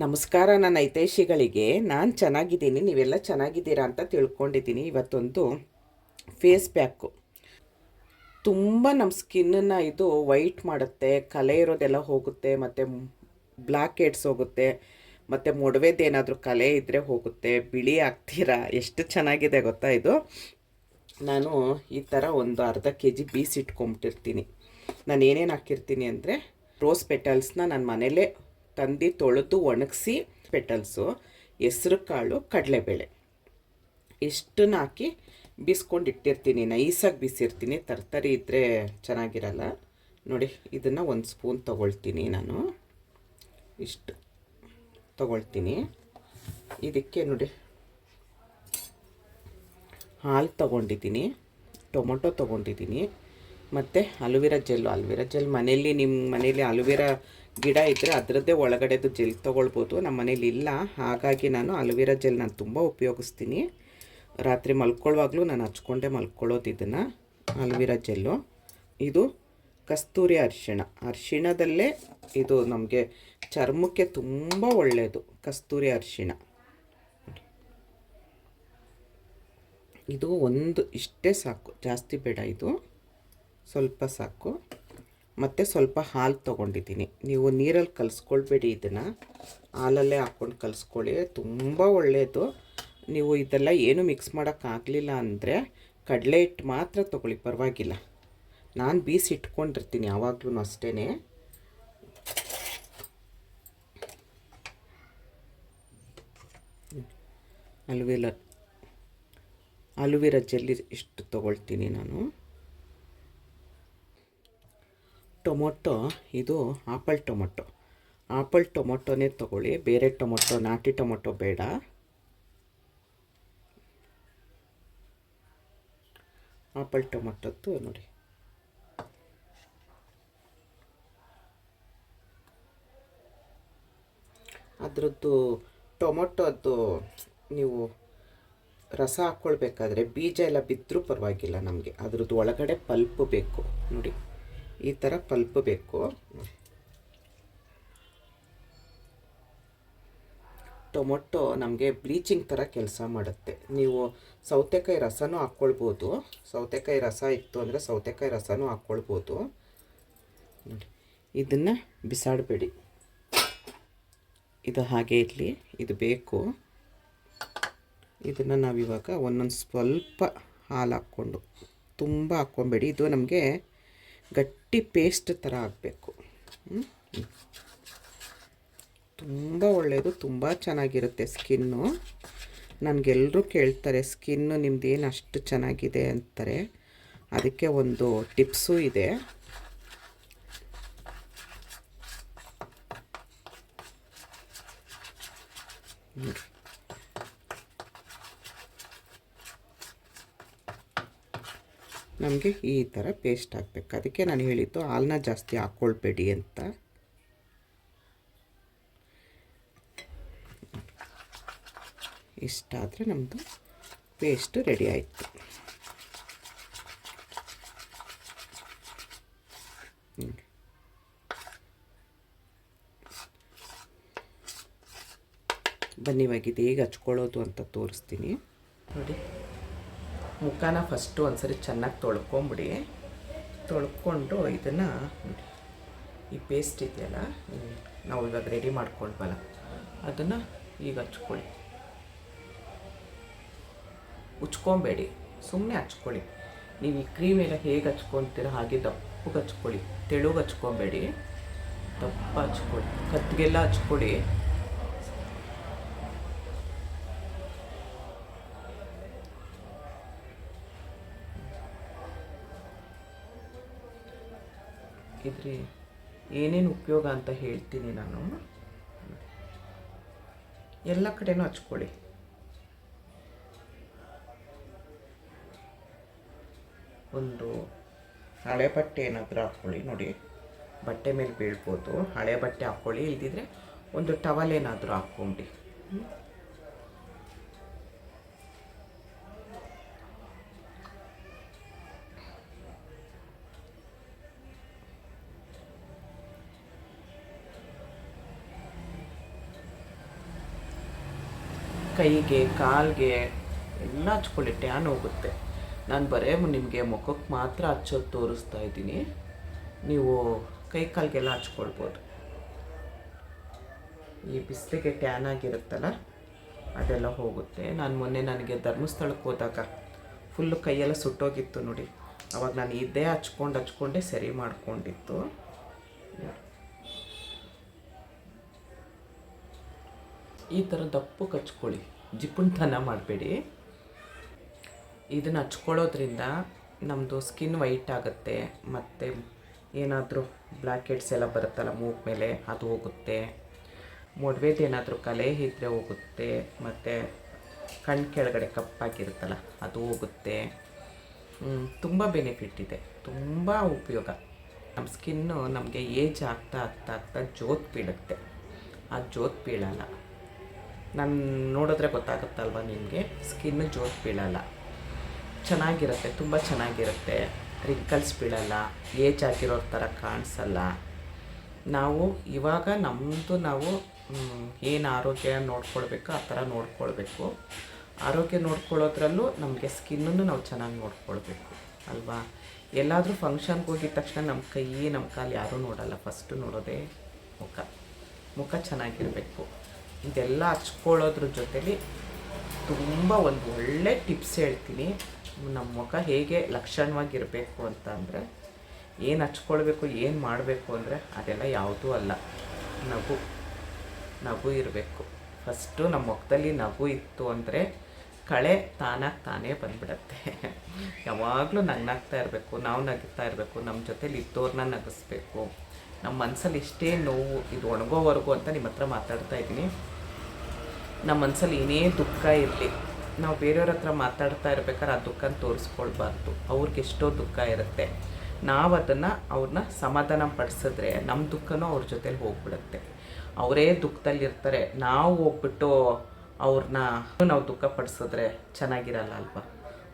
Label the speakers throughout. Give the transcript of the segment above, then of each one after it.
Speaker 1: ನಮಸ್ಕಾರ ನನ್ನ ಹಿತೈಷಿಗಳಿಗೆ. ನಾನು ಚೆನ್ನಾಗಿದ್ದೀನಿ, ನೀವೆಲ್ಲ ಚೆನ್ನಾಗಿದ್ದೀರಾ ಅಂತ ತಿಳ್ಕೊಂಡಿದ್ದೀನಿ. ಇವತ್ತೊಂದು ಫೇಸ್ ಪ್ಯಾಕು. ತುಂಬ ನಮ್ಮ ಸ್ಕಿನ್ನನ್ನು ಇದು ವೈಟ್ ಮಾಡುತ್ತೆ, ಕಲೆ ಇರೋದೆಲ್ಲ ಹೋಗುತ್ತೆ, ಮತ್ತು ಬ್ಲ್ಯಾಕ್ ಹೆಡ್ಸ್ ಹೋಗುತ್ತೆ, ಮತ್ತು ಮೊಡವೆದೇನಾದರೂ ಕಲೆ ಇದ್ದರೆ ಹೋಗುತ್ತೆ. ಬಿಳಿ ಆಗ್ತೀರಾ? ಎಷ್ಟು ಚೆನ್ನಾಗಿದೆ ಗೊತ್ತಾ ಇದು? ನಾನು ಈ ಥರ ಒಂದು ಅರ್ಧ ಕೆ ಜಿ ಬೀಸ್ ಇಟ್ಕೊಂಬಿಟ್ಟಿರ್ತೀನಿ. ನಾನು ಏನೇನು ಹಾಕಿರ್ತೀನಿ ಅಂದರೆ ರೋಸ್ ಪೆಟಲ್ಸ್ನ ನಾನು ಮನೇಲೇ ತಂದು ತೊಳೆದು ಒಣಗಿಸಿ ಪೆಟಲ್ಸು, ಹೆಸ್ರು ಕಾಳು, ಕಡಲೆಬೇಳೆ. ಇಷ್ಟನ್ನ ಹಾಕಿ ಬೀಸ್ಕೊಂಡು ಇಟ್ಟಿರ್ತೀನಿ, ನೈಸಾಗಿ ಬಿಸಿರ್ತೀನಿ. ತರ್ತರಿ ಇದ್ದರೆ ಚೆನ್ನಾಗಿರಲ್ಲ. ನೋಡಿ, ಇದನ್ನು ಒಂದು ಸ್ಪೂನ್ ತೊಗೊಳ್ತೀನಿ ನಾನು. ಇಷ್ಟು ತೊಗೊಳ್ತೀನಿ. ಇದಕ್ಕೆ ನೋಡಿ, ಹಾಲು ತೊಗೊಂಡಿದ್ದೀನಿ, ಟೊಮೊಟೊ ತೊಗೊಂಡಿದ್ದೀನಿ. ಮತ್ತು ಅಲುವೆರಾ ಜೆಲ್ಲು ಅಲುವೆರಾ ಜೆಲ್ ಮನೇಲಿ ನಿಮ್ಮ ಮನೇಲಿ ಅಲುವೆರಾ ಗಿಡ ಇದ್ದರೆ ಅದರದ್ದೇ ಒಳಗಡೆದು ಜೆಲ್ ತೊಗೊಳ್ಬೋದು. ನಮ್ಮ ಮನೇಲಿ ಇಲ್ಲ. ಹಾಗಾಗಿ ನಾನು ಅಲುವೆರಾ ಜೆಲ್ ನಾನು ತುಂಬ ಉಪಯೋಗಿಸ್ತೀನಿ. ರಾತ್ರಿ ಮಲ್ಕೊಳ್ಳುವಾಗಲೂ ನಾನು ಹಚ್ಕೊಂಡೆ ಮಲ್ಕೊಳ್ಳೋದು ಇದನ್ನು, ಅಲುವೆರಾ ಜೆಲ್ಲು. ಇದು ಕಸ್ತೂರಿ ಅರಿಶಿಣ. ಅರಿಶಿಣದಲ್ಲೇ ಇದು ನಮಗೆ ಚರ್ಮಕ್ಕೆ ತುಂಬ ಒಳ್ಳೆಯದು ಕಸ್ತೂರಿ ಅರಿಶಿಣ. ಇದು ಒಂದು ಇಷ್ಟೇ ಸಾಕು. ಜಾಸ್ತಿ ಬೇಡ ಇದು. ಸ್ವಲ್ಪ ಸಾಕು. ಮತ್ತು ಸ್ವಲ್ಪ ಹಾಲು ತೊಗೊಂಡಿದ್ದೀನಿ. ನೀವು ನೀರಲ್ಲಿ ಕಲಿಸ್ಕೊಳ್ಬೇಡಿ ಇದನ್ನು. ಹಾಲಲ್ಲೇ ಹಾಕ್ಕೊಂಡು ಕಲಿಸ್ಕೊಳ್ಳಿ. ತುಂಬ ಒಳ್ಳೆಯದು ನೀವು ಇದೆಲ್ಲ ಏನು ಮಿಕ್ಸ್ ಮಾಡೋಕ್ಕಾಗಲಿಲ್ಲ ಅಂದರೆ ಕಡಲೆ ಹಿಟ್ಟು ಮಾತ್ರ ತೊಗೊಳ್ಳಿ, ಪರವಾಗಿಲ್ಲ. ನಾನು ಬೀಸಿ ಇಟ್ಕೊಂಡಿರ್ತೀನಿ ಯಾವಾಗಲೂ ಅಷ್ಟೇ ಅಲುವೆಲ ಅಲುವೆರ ಜೆಲ್ಲಿ ಇಷ್ಟು ತೊಗೊಳ್ತೀನಿ ನಾನು. ಟೊಮೊಟೊ, ಇದು ಆಪಲ್ ಟೊಮೊಟೊ. ಆಪಲ್ ಟೊಮೊಟೊನೇ ತೊಗೊಳ್ಳಿ, ಬೇರೆ ಟೊಮೊಟೊ, ನಾಟಿ ಟೊಮೊಟೊ ಬೇಡ. ಆಪಲ್ ಟೊಮೊಟೊದ್ದು ನೋಡಿ. ಅದರದ್ದು ಟೊಮೊಟೊದ್ದು ನೀವು ರಸ ಹಾಕ್ಕೊಳ್ಬೇಕಾದ್ರೆ ಬೀಜ ಎಲ್ಲ ಬಿದ್ದರೂ ಪರವಾಗಿಲ್ಲ ನಮಗೆ. ಅದ್ರದ್ದು ಒಳಗಡೆ ಪಲ್ಪ್ ಬೇಕು, ನೋಡಿ. ಈ ಥರ ಪಲ್ಪ್ ಬೇಕು. ಟೊಮೊಟೊ ನಮಗೆ ಬ್ಲೀಚಿಂಗ್ ಥರ ಕೆಲಸ ಮಾಡುತ್ತೆ. ನೀವು ಸೌತೆಕಾಯಿ ರಸನೂ ಹಾಕ್ಕೊಳ್ಬೋದು ಸೌತೆಕಾಯಿ ರಸ ಇತ್ತು ಅಂದರೆ ಸೌತೆಕಾಯಿ ರಸನೂ ಹಾಕ್ಕೊಳ್ಬೋದು ಇದನ್ನು ಬಿಸಾಡಬೇಡಿ. ಇದು ಹಾಗೆ ಇರಲಿ, ಇದು ಬೇಕು. ಇದನ್ನು ನಾವಿವಾಗ ಒಂದೊಂದು ಸ್ವಲ್ಪ ಹಾಲು ಹಾಕ್ಕೊಂಡು, ತುಂಬ ಹಾಕ್ಕೊಬೇಡಿ. ಇದು ನಮಗೆ ಗಟ್ಟಿ ಪೇಸ್ಟ್ ಥರ ಆಗಬೇಕು. ತುಂಬ ಒಳ್ಳೆಯದು ತುಂಬ ಚೆನ್ನಾಗಿರುತ್ತೆ ಸ್ಕಿನ್ನು. ನನಗೆಲ್ಲರೂ ಕೇಳ್ತಾರೆ, ಸ್ಕಿನ್ನು ಏನು ಅಷ್ಟು ಚೆನ್ನಾಗಿದೆ? ಅಂತಾರೆ. ಅದಕ್ಕೆ ಒಂದು ಟಿಪ್ಸು ಇದೆ. ನೋಡಿ ನಮಗೆ ಈ ಥರ ಪೇಸ್ಟ್ ಹಾಕ್ಬೇಕು. ಅದಕ್ಕೆ ನಾನು ಹೇಳಿದ್ದು ಹಾಲನ್ನ ಜಾಸ್ತಿ ಹಾಕ್ಕೊಳ್ಬೇಡಿ ಅಂತ. ಇಷ್ಟಾದರೆ ನಮ್ಮದು ಪೇಸ್ಟ್ ರೆಡಿ ಆಯಿತು. ಬನ್ನಿ ಹೇಗೆ ಹಚ್ಕೊಳ್ಳೋದು ಅಂತ ತೋರಿಸ್ತೀನಿ. ನೋಡಿ. ಮುಖನ ಫಸ್ಟು ಒಂದ್ಸರಿ ಚೆನ್ನಾಗಿ ತೊಳ್ಕೊಂಬಿಡಿ. ತೊಳ್ಕೊಂಡು ಇದನ್ನು ಈ ಪೇಸ್ಟ್ ಇದೆಯಲ್ಲ ನಾವು ಇವಾಗ ರೆಡಿ ಮಾಡ್ಕೊಳ್ಬಲ್ಲ ಅದನ್ನು ಈಗ ಹಚ್ಕೊಳ್ಳಿ. ಉಚ್ಕೊಬೇಡಿ ಸುಮ್ಮನೆ ಹಚ್ಕೊಳ್ಳಿ. ನೀವು ಈ ಕ್ರೀಮ್ ಎಲ್ಲ ಹೇಗೆ ಹಚ್ಕೊತೀರ ಹಾಗೆ ದಪ್ಪಗೆ ಹಚ್ಕೊಳ್ಳಿ, ತೆಳುಗೆ ಹಚ್ಕೊಬೇಡಿ, ದಪ್ಪ ಹಚ್ಕೊಳ್ಳಿ ಕತ್ತಿಗೆಲ್ಲ ಹಚ್ಕೊಳ್ಳಿ. ಇದ್ರ ಏನೇನು ಉಪಯೋಗ ಅಂತ ಹೇಳ್ತೀನಿ ನಾನು. ಎಲ್ಲ ಕಡೆನೂ ಹಚ್ಕೊಳ್ಳಿ. ಒಂದು ಹಳೆ ಬಟ್ಟೆ ಏನಾದರೂ ಹಾಕ್ಕೊಳ್ಳಿ ನೋಡಿ. ಬಟ್ಟೆ ಮೇಲೆ ಬೀಳ್ಬೋದು. ಹಳೆ ಬಟ್ಟೆ ಹಾಕ್ಕೊಳ್ಳಿ ಇಲ್ದಿದ್ರೆ ಒಂದು ಟವಲ್ ಏನಾದರೂ ಹಾಕ್ಕೊಂಬಿಡಿ ಕೈಗೆ, ಕಾಲಿಗೆ ಎಲ್ಲ ಹಚ್ಕೊಳ್ಳಿ, ಟ್ಯಾನ್ ಹೋಗುತ್ತೆ. ನಾನು ಬರೇ ನಿಮಗೆ ಮುಖಕ್ಕೆ ಮಾತ್ರ ಹಚ್ಚೋದು ತೋರಿಸ್ತಾ ಇದ್ದೀನಿ. ನೀವು ಕೈ ಕಾಲಿಗೆಲ್ಲ ಹಚ್ಕೊಳ್ಬೋದು. ಈ ಬಿಸಿಲಿಗೆ ಟ್ಯಾನ್ ಆಗಿರುತ್ತಲ್ಲ, ಅದೆಲ್ಲ ಹೋಗುತ್ತೆ. ನಾನು ಮೊನ್ನೆ ನನಗೆ ಧರ್ಮಸ್ಥಳಕ್ಕೆ ಹೋದಾಗ ಫುಲ್ಲು ಕೈಯೆಲ್ಲ ಸುಟ್ಟೋಗಿತ್ತು ನೋಡಿ. ಅವಾಗ ನಾನು ಇದೇ ಹಚ್ಕೊಂಡು ಹಚ್ಕೊಂಡೆ ಸರಿ ಮಾಡಿಕೊಂಡಿತ್ತು. ಈ ಥರ ದಪ್ಪಕ್ಕೆ ಹಚ್ಕೊಳ್ಳಿ. ಜಿಪುಣ್ತನ ಮಾಡಬೇಡಿ. ಇದನ್ನು ಹಚ್ಕೊಳ್ಳೋದ್ರಿಂದ ನಮ್ಮದು ಸ್ಕಿನ್ ವೈಟ್ ಆಗುತ್ತೆ, ಮತ್ತು ಏನಾದರೂ ಬ್ಲ್ಯಾಕೆಟ್ಸ್ ಎಲ್ಲ ಬರುತ್ತಲ್ಲ ಮೂಗ್ ಮೇಲೆ, ಅದು ಹೋಗುತ್ತೆ. ಮೊಡವೆದು ಏನಾದರೂ ಕಲೆ ಇದ್ದರೆ ಹೋಗುತ್ತೆ, ಮತ್ತು ಕಣ್ಣು ಕೆಳಗಡೆ ಕಪ್ಪಾಗಿರುತ್ತಲ್ಲ, ಅದು ಹೋಗುತ್ತೆ. ತುಂಬ ಬೆನಿಫಿಟ್ ಇದೆ, ತುಂಬ ಉಪಯೋಗ. ನಮ್ಮ ಸ್ಕಿನ್ನು ನಮಗೆ ಏಜ್ ಆಗ್ತಾ ಆಗ್ತಾ ಆಗ್ತಾ ಜೋತ್ ಬೀಳುತ್ತೆ. ಆ ಜೋತ್ ಬೀಳಲ್ಲ. ನಾನು ನೋಡಿದ್ರೆ ಗೊತ್ತಾಗುತ್ತಲ್ವ ನಿಮಗೆ? ಸ್ಕಿನ್ ಜೋಕ್ ಬೀಳಲ್ಲ. ಚೆನ್ನಾಗಿರುತ್ತೆ, ತುಂಬ ಚೆನ್ನಾಗಿರುತ್ತೆ. ರಿಂಕಲ್ಸ್ ಬೀಳಲ್ಲ ಏಜ್ ಆಗಿರೋರ ಥರ ಕಾಣಿಸಲ್ಲ. ನಾವು ಇವಾಗ ನಮ್ಮದು ನಾವು ಏನು ಆರೋಗ್ಯ ನೋಡ್ಕೊಳ್ಬೇಕು, ಆ ಥರ ನೋಡ್ಕೊಳ್ಬೇಕು. ಆರೋಗ್ಯ ನೋಡ್ಕೊಳ್ಳೋದ್ರಲ್ಲೂ ನಮಗೆ ಸ್ಕಿನ್ನನ್ನು ನಾವು ಚೆನ್ನಾಗಿ ನೋಡ್ಕೊಳ್ಬೇಕು, ಅಲ್ವಾ? ಎಲ್ಲಾದರೂ ಫಂಕ್ಷನ್ಗೆ ಹೋಗಿದ ತಕ್ಷಣ ನಮ್ಮ ಕೈ ನಮ್ಮ ಕಾಲು ಯಾರೂ ನೋಡಲ್ಲ ಫಸ್ಟು ನೋಡೋದೇ ಮುಖ. ಮುಖ ಚೆನ್ನಾಗಿರಬೇಕು. ಇದೆಲ್ಲ ಹಚ್ಕೊಳ್ಳೋದ್ರ ಜೊತೆಲಿ ತುಂಬ ಒಂದು ಒಳ್ಳೆ ಟಿಪ್ಸ್ ಹೇಳ್ತೀನಿ. ನಮ್ಮ ಮುಖ ಹೇಗೆ ಲಕ್ಷಣವಾಗಿರಬೇಕು ಅಂತ ಅಂದರೆ, ಏನು ಹಚ್ಕೊಳ್ಬೇಕು, ಏನು ಮಾಡಬೇಕು ಅಂದರೆ ಅದೆಲ್ಲ ಯಾವುದೂ ಅಲ್ಲ. ನಗು ನಗು ಇರಬೇಕು. ಫಸ್ಟು ನಮ್ಮ ಮುಖದಲ್ಲಿ ನಗು ಇತ್ತು ಅಂದರೆ ಕಳೆ ತಾನಾಗಿ ತಾನೇ ಬಂದ್ಬಿಡತ್ತೆ. ಯಾವಾಗಲೂ ನಗ್ನಾಗ್ತಾ ಇರಬೇಕು, ನಾವು ನಗುತ್ತಾ ಇರಬೇಕು ನಮ್ಮ ಜೊತೇಲಿ ಇದ್ದವ್ರನ್ನ ನಗಿಸ್ಬೇಕು. ನಮ್ಮ ಮನಸ್ಸಲ್ಲಿ ಇಷ್ಟೇ ನೋವು ಇದು ಒಣಗೋವರೆಗೂ ಅಂತ ನಿಮ್ಮ ಹತ್ರ ಮಾತಾಡ್ತಾ ಇದ್ದೀನಿ. ನಮ್ಮ ಮನಸ್ಸಲ್ಲಿ ಏನೇ ದುಃಖ ಇರಲಿ, ನಾವು ಬೇರೆಯವ್ರ ಹತ್ರ ಮಾತಾಡ್ತಾ ಇರ್ಬೇಕಾದ್ರೆ ಆ ದುಃಖನ ತೋರಿಸ್ಕೊಳ್ಬಾರ್ದು. ಅವ್ರಿಗೆ ಎಷ್ಟೋ ದುಃಖ ಇರುತ್ತೆ. ನಾವು ಅದನ್ನು ಅವ್ರನ್ನ ಸಮಾಧಾನ ಪಡಿಸಿದ್ರೆ ನಮ್ಮ ದುಃಖನೂ ಅವ್ರ ಜೊತೇಲಿ ಹೋಗ್ಬಿಡುತ್ತೆ. ಅವರೇ ದುಃಖದಲ್ಲಿರ್ತಾರೆ ನಾವು ಹೋಗ್ಬಿಟ್ಟು ಅವ್ರನ್ನ ನಾವು ದುಃಖ ಪಡಿಸಿದ್ರೆ ಚೆನ್ನಾಗಿರಲ್ಲ ಅಲ್ವಾ?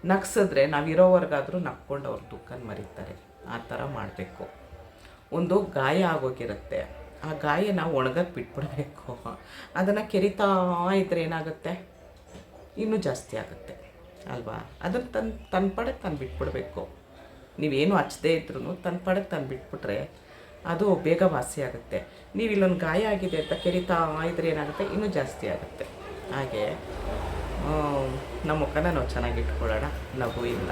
Speaker 1: ನಗ್ಸಿದ್ರೆ ನಾವಿರೋವರೆಗಾದರೂ ನಕ್ಕೊಂಡು ಅವ್ರ ದುಃಖನ ಮರೀತಾರೆ. ಆ ಥರ ಮಾಡಬೇಕು. ಒಂದು ಗಾಯ ಆಗೋಗಿರುತ್ತೆ. ಆ ಗಾಯನ ಒಣಗಕ್ಕೆ ಬಿಟ್ಬಿಡಬೇಕು. ಅದನ್ನು ಕೆರಿತಾ ಇದ್ರೆ ಏನಾಗುತ್ತೆ? ಇನ್ನೂ ಜಾಸ್ತಿ ಆಗುತ್ತೆ. ಅಲ್ವಾ? ಅದನ್ನು ತನ್ನ ತನ್ನ ಪಡಕ್ಕೆ ತಾನು ಬಿಟ್ಬಿಡ್ಬೇಕು. ನೀವೇನು ಹಚ್ಚದೇ ಇದ್ರೂ ತನ್ನ ಪಡಕ್ಕೆ ತಾನು ಬಿಟ್ಬಿಟ್ರೆ ಅದು ಬೇಗ ವಾಸಿ ಆಗುತ್ತೆ. ನೀವು ಇಲ್ಲೊಂದು ಗಾಯ ಆಗಿದೆ ಅಂತ ಕೆರಿತಾ ಇದ್ರೆ ಏನಾಗುತ್ತೆ? ಇನ್ನೂ ಜಾಸ್ತಿ ಆಗುತ್ತೆ. ಹಾಗೆ ನಮ್ಮ ಮುಖನ ನಾವು ಚೆನ್ನಾಗಿ ಇಟ್ಕೊಳ್ಳೋಣ. ನಗು ಇಲ್ಲ.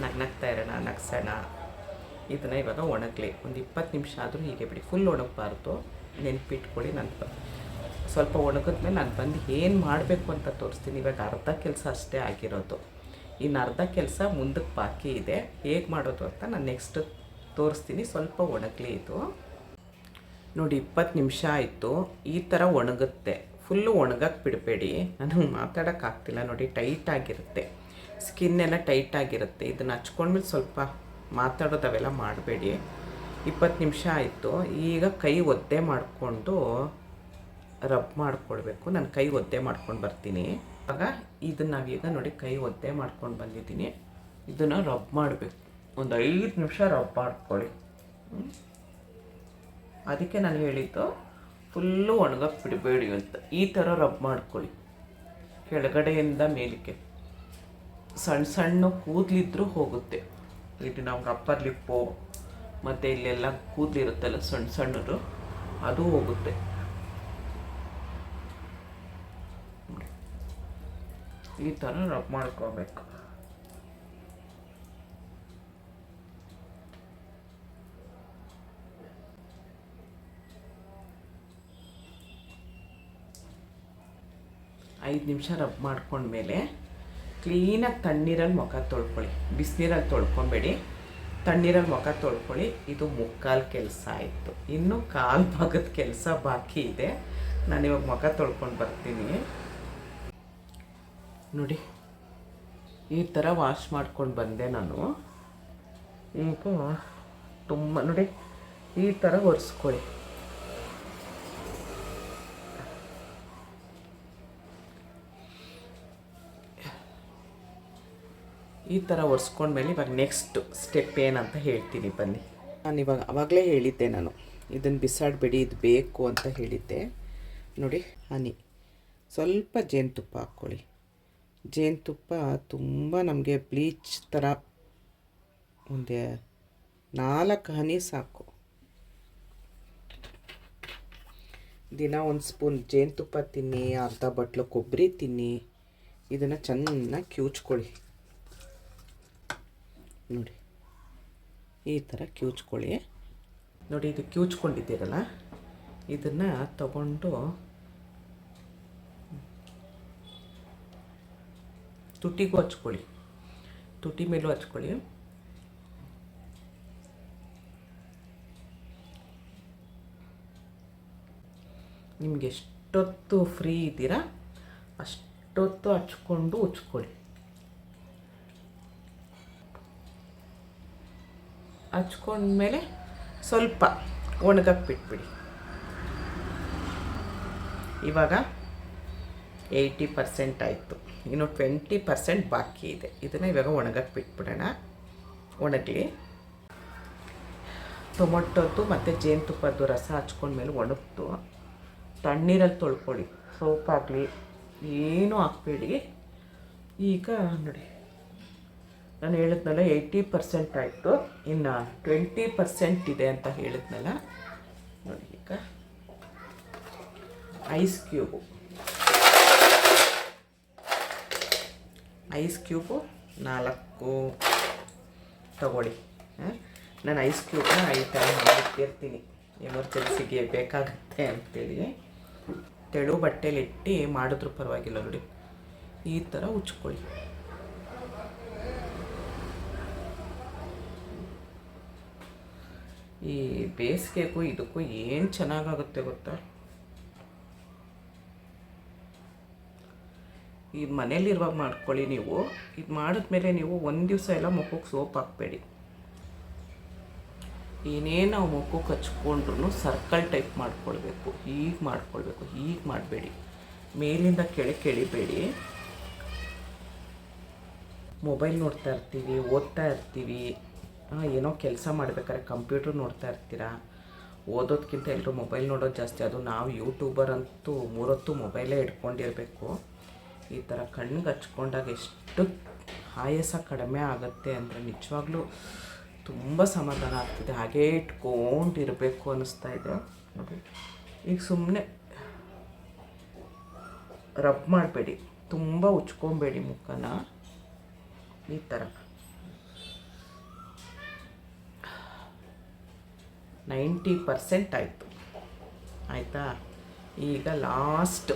Speaker 1: ನಗ್ನಗ್ತಾ ಇರೋಣ, ನಗ್ಸೋಣ. ಇದನ್ನು ಇವಾಗ ಒಣಗಲಿ. ಒಂದು ಇಪ್ಪತ್ತು ನಿಮಿಷ ಆದರೂ ಹೀಗೆ ಬಿಡಿ. ಫುಲ್ ಒಣಗಬಾರ್ದು. ನೆನ್ಪಿಟ್ಕೊಳ್ಳಿ ನಾನು ಸ್ವಲ್ಪ ಒಣಗಿದ್ಮೇಲೆ ನಾನು ಬಂದು ಏನು ಮಾಡಬೇಕು ಅಂತ ತೋರಿಸ್ತೀನಿ. ಇವಾಗ ಅರ್ಧ ಕೆಲಸ ಅಷ್ಟೇ ಆಗಿರೋದು. ಇನ್ನು ಅರ್ಧ ಕೆಲಸ ಮುಂದಕ್ಕೆ ಬಾಕಿ ಇದೆ. ಹೇಗೆ ಮಾಡೋದು ಅಂತ ನಾನು ನೆಕ್ಸ್ಟ್ ತೋರಿಸ್ತೀನಿ. ಸ್ವಲ್ಪ ಒಣಗಲಿ ಇದು. ನೋಡಿ, ಇಪ್ಪತ್ತು ನಿಮಿಷ ಆಯಿತು. ಈ ಥರ ಒಣಗುತ್ತೆ. ಫುಲ್ಲು ಒಣಗಕ್ಕೆ ಬಿಡಬೇಡಿ. ನನಗೆ ಮಾತಾಡೋಕ್ಕಾಗ್ತಿಲ್ಲ ನೋಡಿ, ಟೈಟ್ ಆಗಿರುತ್ತೆ. ಸ್ಕಿನ್ ಎಲ್ಲ ಟೈಟ್ ಆಗಿರುತ್ತೆ. ಇದನ್ನು ಹಚ್ಕೊಂಡ್ಮೇಲೆ ಸ್ವಲ್ಪ ಮಾತಾಡೋದು ಅವೆಲ್ಲ ಮಾಡಬೇಡಿ. ಇಪ್ಪತ್ತು ನಿಮಿಷ ಆಯಿತು. ಈಗ ಕೈ ಒದ್ದೆ ಮಾಡಿಕೊಂಡು ರಬ್ ಮಾಡ್ಕೊಳ್ಬೇಕು. ನಾನು ಕೈ ಒದ್ದೆ ಮಾಡ್ಕೊಂಡು ಬರ್ತೀನಿ. ಆಗ ಇದನ್ನು ನಾವೀಗ ನೋಡಿ ಕೈ ಒದ್ದೆ ಮಾಡ್ಕೊಂಡು ಬಂದಿದ್ದೀನಿ. ಇದನ್ನು ರಬ್ ಮಾಡಬೇಕು. ಒಂದು ಐದು ನಿಮಿಷ ರಬ್ ಮಾಡ್ಕೊಳ್ಳಿ. ಅದಕ್ಕೆ ನಾನು ಹೇಳಿದ್ದು ಫುಲ್ಲು ಒಣಗಕ್ಕೆ ಬಿಡಬೇಡಿ ಅಂತ. ಈ ಥರ ರಬ್ ಮಾಡ್ಕೊಳ್ಳಿ. ಕೆಳಗಡೆಯಿಂದ ಮೇಲಕ್ಕೆ. ಸಣ್ಣ ಸಣ್ಣ ಕೂದಲಿದ್ರೂ ಹೋಗುತ್ತೆ. ಇದು ನಾವು ರಪ್ಪರ್ ಲಿಪ್ಪು ಮತ್ತು ಇಲ್ಲೆಲ್ಲ ಕೂದಲಿರುತ್ತಲ್ಲ ಸಣ್ಣ ಸಣ್ಣದು, ಅದು ಹೋಗುತ್ತೆ. ಈ ಥರ ರಬ್ ಮಾಡ್ಕೋಬೇಕು. ಐದು ನಿಮಿಷ ರಬ್ ಮಾಡ್ಕೊಂಡ್ಮೇಲೆ ಕ್ಲೀನಾಗಿ ತಣ್ಣೀರಲ್ಲಿ ಮುಖ ತೊಳ್ಕೊಳ್ಳಿ. ಬಿಸಿನೀರಲ್ಲಿ ತೊಳ್ಕೊಬೇಡಿ. ತಣ್ಣೀರಲ್ಲಿ ಮುಖ ತೊಳ್ಕೊಳ್ಳಿ. ಇದು ಮುಕ್ಕಾಲು ಕೆಲಸ ಆಯಿತು. ಇನ್ನು ಕಾಲು ಭಾಗದ ಕೆಲಸ ಬಾಕಿ ಇದೆ. ನಾನು ಇವಾಗ ಮುಖ ತೊಳ್ಕೊಂಡು ಬರ್ತೀನಿ. ನೋಡಿ. ಈ ಥರ ವಾಶ್ ಮಾಡ್ಕೊಂಡು ಬಂದೆ ನಾನು. ಈಗ ತುಂಬ ನೋಡಿ. ಈ ಥರ ಒರೆಸ್ಕೊಳ್ಳಿ. ಈ ಥರ ಒರೆಸ್ಕೊಂಡ್ಮೇಲೆ ಇವಾಗ ನೆಕ್ಸ್ಟ್ ಸ್ಟೆಪ್ ಏನಂತ ಹೇಳ್ತೀನಿ, ಬನ್ನಿ. ನಾನು ಇವಾಗ ಅವಾಗಲೇ ಹೇಳಿದ್ದೆ ನಾನು. ಇದನ್ನು ಬಿಸಾಡಬೇಡಿ, ಇದು ಬೇಕು ಅಂತ ಹೇಳಿದ್ದೆ. ನೋಡಿ, ಹನಿ. ಸ್ವಲ್ಪ ಜೇನುತುಪ್ಪ ಹಾಕ್ಕೊಳ್ಳಿ. ಜೇನುತುಪ್ಪ ತುಂಬ ನಮಗೆ ಬ್ಲೀಚ್ ಥರ ಒಂದು ನಾಲ್ಕು ಹನಿ ಸಾಕು. ದಿನ ಒಂದು ಸ್ಪೂನ್ ಜೇನುತುಪ್ಪ ತಿನ್ನಿ, ಅರ್ಧ ಬಟ್ಲು ಕೊಬ್ಬರಿ ತಿನ್ನಿ. ಇದನ್ನು ಚೆನ್ನಾಗಿ ಕ್ಯೂಚ್ಕೊಳ್ಳಿ. ನೋಡಿ, ಈ ಥರ ಕಿವುಚ್ಕೊಳ್ಳಿ ನೋಡಿ, ಇದು ಕಿವುಚ್ಕೊಂಡಿದ್ದೀರಲ್ಲ ಇದನ್ನು ತಗೊಂಡು ತುಟಿಗೂ ಹಚ್ಕೊಳ್ಳಿ. ತುಟಿ ಮೇಲೂ ಹಚ್ಕೊಳ್ಳಿ. ನಿಮ್ಗೆ ಎಷ್ಟೊತ್ತು ಫ್ರೀ ಇದ್ದೀರಾ, ಅಷ್ಟೊತ್ತು ಹಚ್ಕೊಂಡು ಉಚ್ಕೊಳ್ಳಿ. ಹಚ್ಕೊಂಡ್ಮೇಲೆ ಸ್ವಲ್ಪ ಒಣಗಕ್ಕೆ ಬಿಟ್ಬಿಡಿ ಇವಾಗ ಏಯ್ಟಿ ಪರ್ಸೆಂಟ್ ಆಯಿತು. ಇನ್ನು ಟ್ವೆಂಟಿ ಪರ್ಸೆಂಟ್ ಬಾಕಿ ಇದೆ. ಇದನ್ನು ಇವಾಗ ಒಣಗಕ್ಕೆ ಬಿಟ್ಬಿಡೋಣ ಒಣಗಲಿ. ಟೊಮೊಟೊದ್ದು ಮತ್ತು ಜೇನುತುಪ್ಪದ್ದು ರಸ ಹಚ್ಕೊಂಡ್ಮೇಲೆ ಒಣಗ್ತು. ತಣ್ಣೀರಲ್ಲಿ ತೊಳ್ಕೊಳ್ಳಿ. ಸೋಪಾಗಲಿ. ಏನೂ ಹಾಕ್ಬೇಡಿ. ಈಗ ನೋಡಿ. ನಾನು ಹೇಳಿದ್ನಲ್ಲ ಏಯ್ಟಿ ಪರ್ಸೆಂಟ್ ಆಯಿತು. ಇನ್ನು ಟ್ವೆಂಟಿ ಪರ್ಸೆಂಟ್ ಇದೆ ಅಂತ ಹೇಳಿದ್ನಲ್ಲ. ನೋಡಿ ಈಗ. ಐಸ್ ಕ್ಯೂಬು ಐಸ್ ಕ್ಯೂಬು ನಾಲ್ಕು. ತಗೊಳ್ಳಿ. ನಾನು ಐಸ್ ಕ್ಯೂಬ್ನ ಈ ಥರ ಮಾಡಿಟ್ಟಿರ್ತೀನಿ. ಎಮರ್ಜೆನ್ಸಿಗೆ ಬೇಕಾಗುತ್ತೆ ಅಂತೇಳಿ. ತೆಳು ಬಟ್ಟೆಲಿಟ್ಟು ಮಾಡಿದ್ರು ಪರವಾಗಿಲ್ಲ ನೋಡಿ. ಈ ಥರ ಉಚ್ಕೊಳ್ಳಿ. ಈ ಬೇಸಿಗೆಗೂ ಇದಕ್ಕೂ ಏನು ಚೆನ್ನಾಗಾಗುತ್ತೆ ಗೊತ್ತಾ? ಈ ಮನೇಲಿರುವಾಗ ಮಾಡ್ಕೊಳ್ಳಿ ನೀವು. ಇದು ಮಾಡಿದ್ಮೇಲೆ ನೀವು ಒಂದು ದಿವಸ ಎಲ್ಲ ಮುಖಕ್ಕೆ ಸೋಪ್ ಹಾಕಬೇಡಿ. ಏನೇನು ನಾವು ಮುಖಕ್ಕೆ ಹಚ್ಕೊಂಡ್ರು ಸರ್ಕಲ್ ಟೈಪ್ ಮಾಡ್ಕೊಳ್ಬೇಕು. ಹೀಗೆ ಮಾಡ್ಕೊಳ್ಬೇಕು. ಹೀಗೆ ಮಾಡಬೇಡಿ. ಮೇಲಿಂದ ಕೆಳಗೆ ಕೆಳಿಬೇಡಿ. ಮೊಬೈಲ್ ನೋಡ್ತಾ ಇರ್ತೀವಿ, ಓದ್ತಾ ಇರ್ತೀವಿ. ಏನೋ ಕೆಲಸ ಮಾಡ್ಬೇಕಾದ್ರೆ ಕಂಪ್ಯೂಟ್ರ್ ನೋಡ್ತಾ ಇರ್ತೀರಾ? ಓದೋದಕ್ಕಿಂತ ಎಲ್ಲರೂ ಮೊಬೈಲ್ ನೋಡೋದು ಜಾಸ್ತಿ. ಅದು ನಾವು ಯೂಟ್ಯೂಬರ್ ಅಂತೂ ಮೂರೊತ್ತು ಮೊಬೈಲೇ ಇಟ್ಕೊಂಡಿರಬೇಕು. ಈ ಥರ ಕಣ್ಣಿಗೆ ಹಚ್ಕೊಂಡಾಗ ಎಷ್ಟು ಆಯಾಸ ಕಡಿಮೆ ಆಗುತ್ತೆ ಅಂದರೆ ನಿಜವಾಗ್ಲೂ ತುಂಬ ಸಮಾಧಾನ ಆಗ್ತಿದೆ. ಹಾಗೇ ಇಟ್ಕೊಂಡಿರಬೇಕು ಅನ್ನಿಸ್ತಾ ಇದೆ. ಈಗ ಸುಮ್ಮನೆ ರಬ್ ಮಾಡಬೇಡಿ. ತುಂಬ ಉಚ್ಕೊಬೇಡಿ ಮುಖನ. ಈ ಥರ ನೈಂಟಿ ಪರ್ಸೆಂಟ್ ಆಯಿತು. ಆಯಿತಾ? ಈಗ ಲಾಸ್ಟ್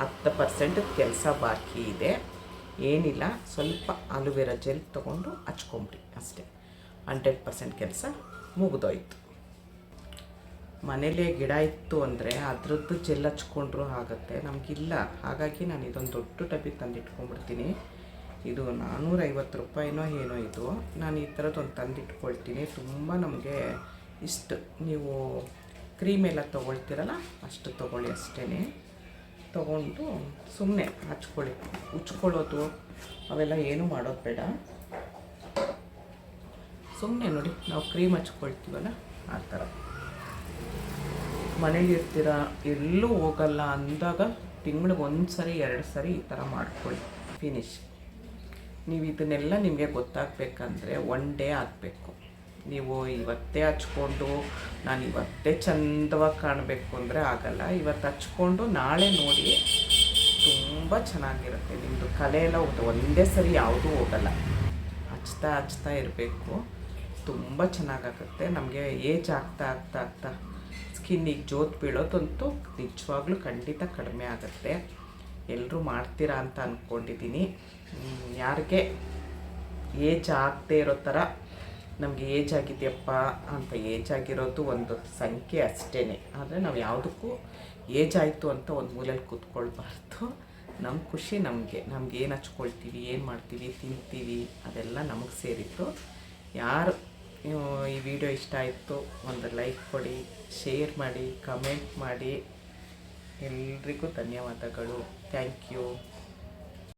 Speaker 1: ಹತ್ತು ಪರ್ಸೆಂಟ್ ಕೆಲಸ ಬಾಕಿ ಇದೆ. ಏನಿಲ್ಲ, ಸ್ವಲ್ಪ ಆಲೂವೆರಾ ಜೆಲ್ ತೊಗೊಂಡು ಹಚ್ಕೊಂಬಿಡಿ ಅಷ್ಟೇ. ಹಂಡ್ರೆಡ್ ಪರ್ಸೆಂಟ್ ಕೆಲಸ ಮುಗಿದೋಯ್ತು. ಮನೇಲೇ ಗಿಡ ಇತ್ತು ಅಂದರೆ ಅದರದ್ದು ಜೆಲ್ ಹಚ್ಕೊಂಡ್ರೂ ಆಗುತ್ತೆ. ನಮಗಿಲ್ಲ. ಹಾಗಾಗಿ ನಾನು ಇದೊಂದು ದೊಡ್ಡ ಡಬ್ಬಿ ತಂದಿಟ್ಕೊಂಡ್ಬಿಡ್ತೀನಿ ಇದು ನಾನ್ನೂರೈವತ್ತು ರೂಪಾಯಿನೋ ಏನೋ ಇದು. ನಾನು ಈ ಥರದ್ದೊಂದು ತಂದಿಟ್ಕೊಳ್ತೀನಿ. ತುಂಬ ನಮಗೆ ಇಷ್ಟು ನೀವು ಕ್ರೀಮ್ ಎಲ್ಲ ತೊಗೊಳ್ತೀರಲ್ಲ, ಅಷ್ಟು ತೊಗೊಳ್ಳಿ ಅಷ್ಟೇ ತೊಗೊಂಡು ಸುಮ್ಮನೆ ಹಚ್ಕೊಳ್ಳಿ. ಉಚ್ಕೊಳ್ಳೋದು ಅವೆಲ್ಲ ಏನೂ ಮಾಡೋದು ಬೇಡ. ಸುಮ್ಮನೆ ನೋಡಿ, ನಾವು ಕ್ರೀಮ್ ಹಚ್ಕೊಳ್ತೀವಲ್ಲ, ಆ ಥರ. ಮನೇಲಿರ್ತೀರ ಎಲ್ಲೂ ಹೋಗಲ್ಲ ಅಂದಾಗ ತಿಂಗಳಿಗೆ ಒಂದು ಸರಿ, ಎರಡು ಸರಿ ಈ ಥರ ಮಾಡ್ಕೊಳ್ಳಿ. ಫಿನಿಶ್ ನೀವು ಇದನ್ನೆಲ್ಲ ನಿಮಗೆ ಗೊತ್ತಾಗಬೇಕಂದ್ರೆ ಒನ್ ಡೇ ಆಗಬೇಕು. ನೀವು ಇವತ್ತೇ ಹಚ್ಕೊಂಡು, ನಾನು ಇವತ್ತೇ ಚಂದವಾಗಿ ಕಾಣಬೇಕು ಅಂದರೆ ಆಗಲ್ಲ. ಇವತ್ತು ಹಚ್ಕೊಂಡು ನಾಳೆ ನೋಡಿ ತುಂಬ ಚೆನ್ನಾಗಿರುತ್ತೆ. ನಿಮ್ಮದು ಕಲೆ ಎಲ್ಲ ಒಂದೇ ಸರಿ ಯಾವುದೂ ಹೋಗಲ್ಲ. ಹಚ್ತಾ ಹಚ್ತಾ ಇರಬೇಕು. ತುಂಬ ಚೆನ್ನಾಗಾಗುತ್ತೆ. ನಮಗೆ ಏಜ್ ಆಗ್ತಾ ಆಗ್ತಾ ಆಗ್ತಾ ಸ್ಕಿನ್ನಿಗೆ ಜೋತ್ ಬೀಳೋದಂತೂ ನಿಜವಾಗ್ಲೂ ಖಂಡಿತ ಕಡಿಮೆ ಆಗುತ್ತೆ. ಎಲ್ಲರೂ ಮಾಡ್ತೀರಾ ಅಂತ ಅಂದ್ಕೊಂಡಿದ್ದೀನಿ ಯಾರಿಗೆ ಏಜ್ ಆಗದೆ ಇರೋ ಥರ ನಮಗೆ ಏಜ್ ಆಗಿದೆಯಪ್ಪ ಅಂತ ಏಜ್ ಆಗಿರೋದು ಒಂದು ಸಂಖ್ಯೆ ಅಷ್ಟೇ ಆದರೆ ನಾವು ಯಾವುದಕ್ಕೂ ಏಜ್ ಆಯಿತು ಅಂತ ಒಂದು ಮೂಲೆಯಲ್ಲಿ ಕೂತ್ಕೊಳ್ಬಾರ್ದು. ನಮ್ಮ ಖುಷಿ ನಮಗೆ. ನಮ್ಗೆ ಏನು ಹಚ್ಕೊಳ್ತೀವಿ, ಏನು ಮಾಡ್ತೀವಿ, ತಿಂತೀವಿ, ಅದೆಲ್ಲ ನಮಗೆ ಸೇರಿತ್ತು ಯಾರು ಈ ವಿಡಿಯೋ ಇಷ್ಟ ಆಯಿತು ಒಂದು ಲೈಕ್ ಕೊಡಿ ಶೇರ್ ಮಾಡಿ ಕಮೆಂಟ್ ಮಾಡಿ. ಎಲ್ರಿಗೂ ಧನ್ಯವಾದಗಳು. Thank you